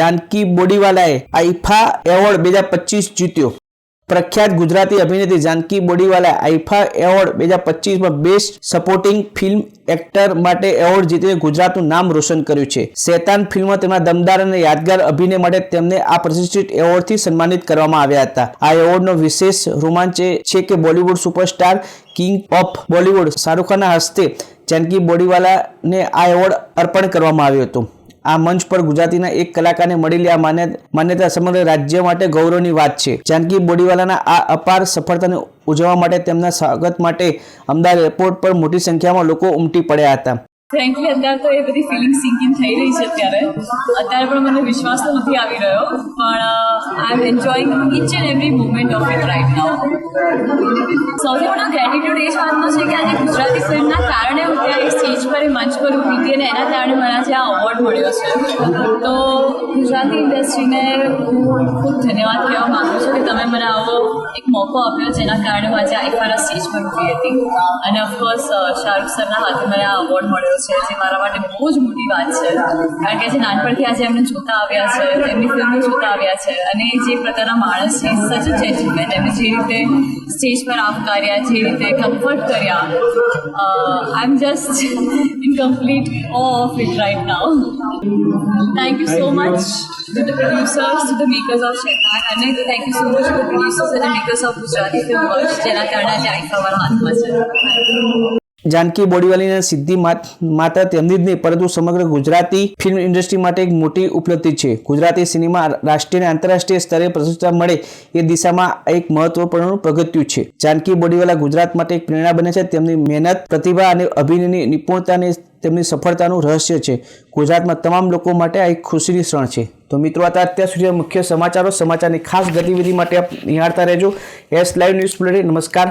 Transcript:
Janaki બોડીવાલાએ IIFA award બે હજાર પચીસ જીત્યો પ્રખ્યાત ગુજરાતી અભિનેત્રી જાનકી બોડીવાલા આઈફા એવોર્ડ બે હજાર પચીસમાં બેસ્ટ સપોર્ટિંગ ફિલ્મ એક્ટર માટે એવોર્ડ જીતીને ગુજરાતનું નામ રોશન કર્યું છે. શેતાન ફિલ્મમાં તેમના દમદાર અને યાદગાર અભિનય માટે તેમને આ પ્રતિષ્ઠિત એવોર્ડથી સન્માનિત કરવામાં આવ્યા હતા. આ એવોર્ડનો વિશેષ રોમાંચ એ છે કે Bollywood superstar king of Bollywood Shahrukh ખાનના હસ્તે જાનકી બોડીવાલાને આ એવોર્ડ અર્પણ કરવામાં આવ્યો હતો. આ મંચ પર ગુજરાતીના એક કલાકારને મળેલી આ માન્યતા સમગ્ર રાજ્ય માટે ગૌરવની વાત છે. જાનકી બોડીવાલાના આ અપાર સફળતાને ઉજવવા માટે તેમના સ્વાગત માટે અમદાવાદ એરપોર્ટ પર મોટી સંખ્યામાં લોકો ઉમટી પડ્યા હતા. ફ્રેન્કલી અત્યારે તો એ બધી ફિલિંગ સિંકિંગ થઈ રહી છે અત્યારે. અત્યારે પણ મને વિશ્વાસ તો નથી આવી રહ્યો, પણ I am enjoying each and every moment of it right now સૌથી મોટો ગ્રેટિટ્યુડ એ જ વાતનો છે કે આજે ગુજરાતી ફિલ્મના કારણે હું ત્યાં સ્ટેજ મંચ પર ઊભી હતી અને એના કારણે મને આજે આ અવોર્ડ મળ્યો છે. તો ગુજરાતી ઇન્ડસ્ટ્રીને હું ખૂબ ધન્યવાદ કહેવા માગું છું કે તમે મને આવો એક મોકો આપ્યો જેના કારણે હું આજે આઈફાના સ્ટેજ પર ઊભી હતી. અને ઓફકોર્સ શાહરૂખ સરના હાથે મને આ અવોર્ડ મળ્યો છે, જે મારા માટે બહુ જ મોટી વાત છે. કારણ કે જે નાનપણથી આજે એમને જોતા આવ્યા છે, એમની ફિલ્મો જોતા આવ્યા છે અને જે પ્રકારના માણસ છે સચ જેન્ટલમેન એમને જે રીતે સ્ટેજ પર આવકાર્યા જે રીતે કમ્ફર્ટ કર્યા I am just in complete awe of it right now. Thank you so much to the producers, to the makers of Shaitan. And thank you so much to the producers and the makers of Gujarati film Jena Karna Jai Kawar Janki બોડીવાલીના સિદ્ધિ માત- માત્ર તેમની જ નહીં પરંતુ સમગ્ર Gujarati film industry માટે એક મોટી ઉપલબ્ધિ છે ગુજરાતી સિનેમા રાષ્ટ્રીય અને આંતરરાષ્ટ્રીય સ્તરે પ્રશંસા મળે એ દિશામાં એક મહત્વપૂર્ણ પગથિયું છે જાનકી બોડીવાલા ગુજરાત માટે એક પ્રેરણા બને છે તેમની મહેનત પ્રતિભા અને અભિનયની નિપુણતાને તેમની સફળતાનું રહસ્ય છે ગુજરાતમાં તમામ લોકો માટે આ એક ખુશીની ક્ષણ છે તો મિત્રો આ અત્યાર સુધી મુખ્ય સમાચારો સમાચારની ખાસ ગતિવિધિ માટે નિહાળતા રહેજો એસ લાઈવ ન્યૂઝ બુલેટિન નમસ્કાર